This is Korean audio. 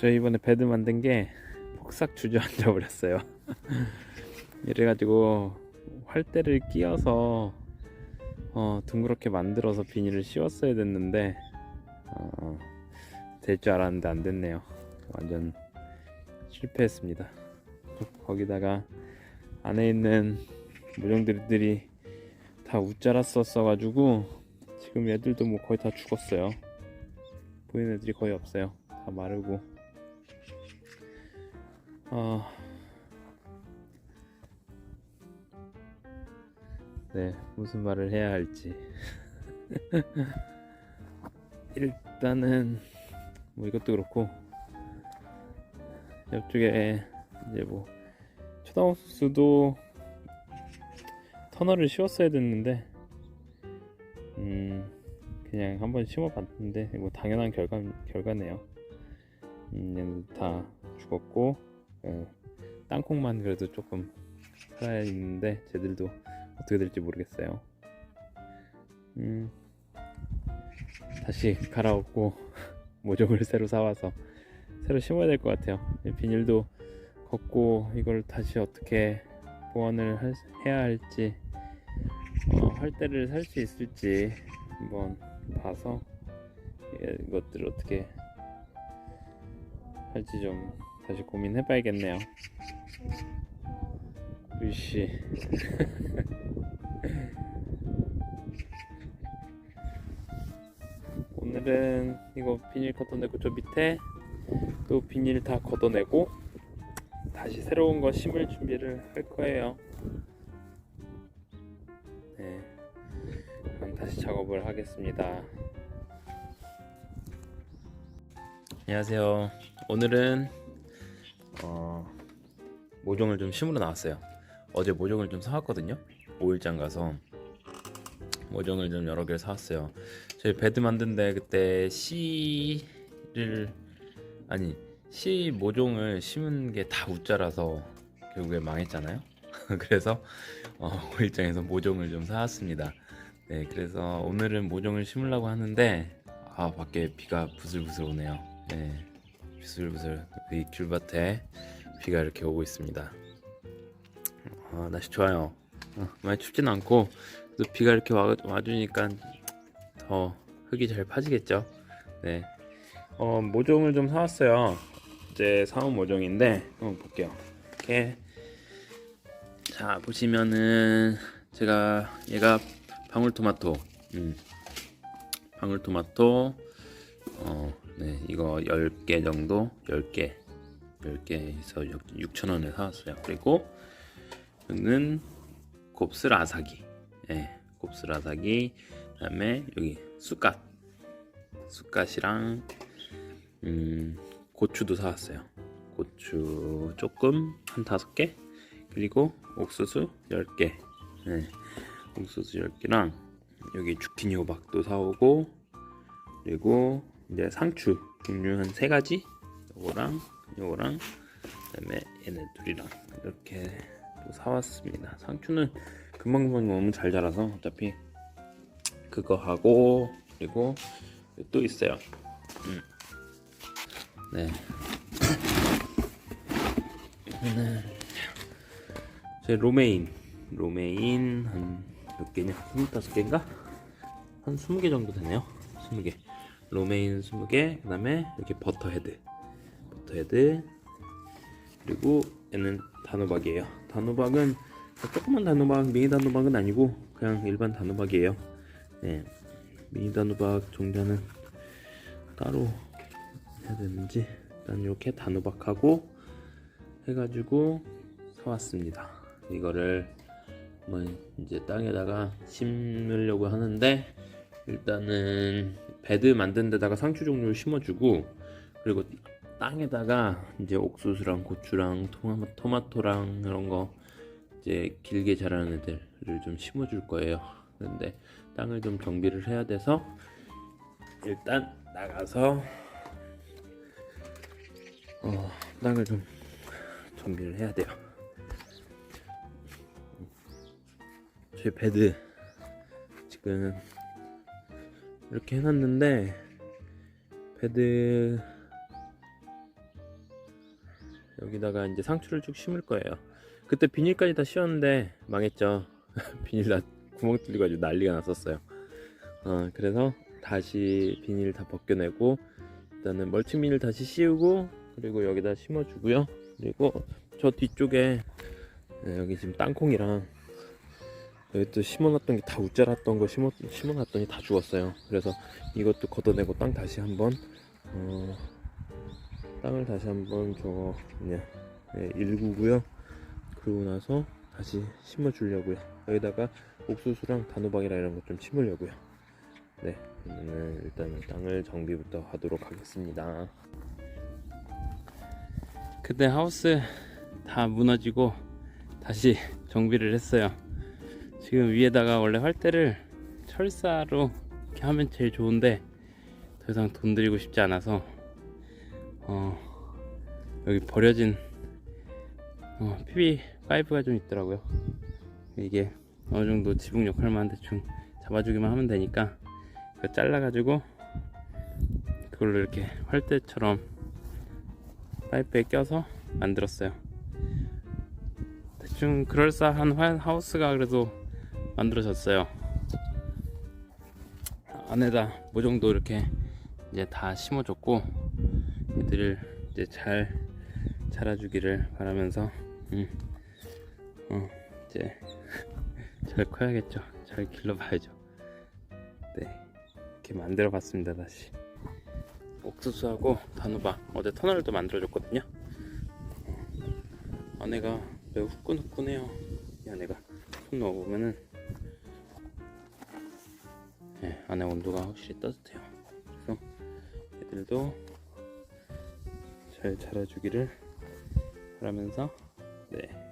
저희 이번에 베드 만든 게 폭삭 주저앉아 버렸어요. 이래가지고 활대를 끼워서 어, 둥그렇게 만들어서 비닐을 씌웠어야 됐는데 어, 될줄 알았는데 안 됐네요. 완전 실패했습니다. 거기다가 안에 있는 모종들이 다 웃자랐었어 가지고 지금 애들도 뭐 거의 다 죽었어요. 보이는 애들이 거의 없어요. 다 마르고. 아. 네, 무슨 말을 해야 할지. 일단은 뭐 이것도 그렇고 옆쪽에 이제 뭐 초당옥수수도 터널을 씌웠어야 됐는데 음 그냥 한번 심어봤는데 뭐 당연한 결과 결과네요. 음 얘는 다 죽었고 어, 땅콩만 그래도 조금 살아 있는데 쟤들도 어떻게 될지 모르겠어요. 음 다시 갈아엎고 모종을 새로 사와서 새로 심어야 될 것 같아요. 이 비닐도 걷고 이걸 다시 어떻게 보완을 할- 해야 할지 어, 활대를 살 수 있을지 한번 봐서 예, 이것들을 어떻게 할지 좀 다시 고민해봐야겠네요. 으씨. 오늘은 이거 비닐 걷어내고 저 밑에 또 비닐 다 걷어내고 다시 새로운 거 심을 준비를 할 거예요. 네. 그럼 다시 작업을 하겠습니다. 안녕하세요. 오늘은 어, 모종을 좀 심으러 나왔어요. 어제 모종을 좀 사왔거든요. 5일장 가서 모종을 좀 여러 개를 사왔어요. 저희 베드 만든데 그때 씨를 아니 씨 모종을 심은 게다 웃자라서 결국에 망했잖아요. 그래서 어, 5일장에서 모종을 좀 사왔습니다. 네, 그래서 오늘은 모종을 심으려고 하는데 아 밖에 비가 부슬부슬 오네요. 네, 부슬부슬 이 귤밭에 비가 이렇게 오고 있습니다. 아, 날씨 좋아요. 어, 많이 춥진 않고 또 비가 이렇게 와, 와주니까 더 흙이 잘 파지겠죠. 네. 어, 모종을 좀 사왔어요. 이제 사온 모종인데 한번 볼게요. 이렇게 자 보시면은 제가 얘가 방울토마토, 음, 방울토마토, 어, 네 이거 10개 정도, 10개, 10개에서 6,000원에 사왔어요. 그리고 이거는 곱슬 아사기, 예, 곱슬 아사기, 그다음에 여기 쑥갓, 쑥갓이랑 음, 고추도 사왔어요. 고추 조금 한 다섯 개? 그리고 옥수수 10개. 네, 옥수수 10개랑 여기 주키니 호박도 사오고 그리고 이제 상추 종류 한 세 가지? 요거랑 요거랑 그다음에 얘네 둘이랑 이렇게 또 사왔습니다. 상추는 금방금방 너무 잘 자라서 어차피 그거 하고 그리고 또 있어요. 음. 네. 이거는 제 로메인 로메인 한 몇 개냐? 25개인가? 한 20개 정도 되네요. 20개. 로메인 20개. 그 다음에 이렇게 버터헤드. 버터헤드. 그리고 얘는 단호박이에요. 단호박은 조그만 단호박, 미니 단호박은 아니고 그냥 일반 단호박이에요. 네. 미니 단호박 종자는 따로 해야 되는지 일단 이렇게 단호박하고 해가지고 사왔습니다. 이거를 뭐 이제 땅에다가 심으려고 하는데 일단은 베드 만든 데다가 상추 종류를 심어주고 그리고 땅에다가 이제 옥수수랑 고추랑 토마, 토마 토랑 이런 거 이제 길게 자라는 애들을 좀 심어줄 거예요. 그런데 땅을 좀 정비를 해야 돼서 일단 나가서 어, 땅을 좀 정비를 해야 돼요. 제 베드 지금 이렇게 해놨는데 베드 여기다가 이제 상추를 쭉 심을 거예요. 그때 비닐까지 다 씌웠는데 망했죠. 비닐 다 구멍 뚫려가지고 난리가 났었어요. 어, 그래서 다시 비닐 다 벗겨내고 일단은 멀칭 비닐 다시 씌우고 그리고 여기다 심어주고요. 그리고 저 뒤쪽에 네, 여기 지금 땅콩이랑 여기 또 심어놨던 게 다 웃자랐던 거 심어, 심어놨더니 다 죽었어요. 그래서 이것도 걷어내고 땅 다시 한번 어, 땅을 다시 한번 저거 그냥 네, 일구고요. 그러고 나서 다시 심어 주려고요. 여기다가 옥수수랑 단호박이랑 이런 것 좀 심으려고요. 네, 그러면 일단 땅을 정비부터 하도록 하겠습니다. 그때 하우스 다 무너지고 다시 정비를 했어요. 지금 위에다가 원래 활대를 철사로 이렇게 하면 제일 좋은데 더 이상 돈 들이고 싶지 않아서 어 여기 버려진 어 PB 파이브가 좀 있더라고요. 이게 어느 정도 지붕 역할만 대충 잡아주기만 하면 되니까 이거 잘라가지고 그걸로 이렇게 활대처럼 파이프에 껴서 만들었어요. 대충 그럴싸한 화- 하우스가 그래도 만들어졌어요. 안에다 모종도 이렇게 이제 다 심어줬고 얘들을 이제 잘 자라주기를 바라면서 음, 어, 이제 잘 커야겠죠. 잘 길러봐야죠. 네, 이렇게 만들어 봤습니다 다시. 옥수수하고 단호박 어제 터널도 만들어 줬거든요. 어, 안에가 매우 후끈후끈해요. 이 안에가 손 넣어보면은 네, 안에 온도가 확실히 따뜻해요. 그래서 얘들도 잘 자라주기를 바라면서 네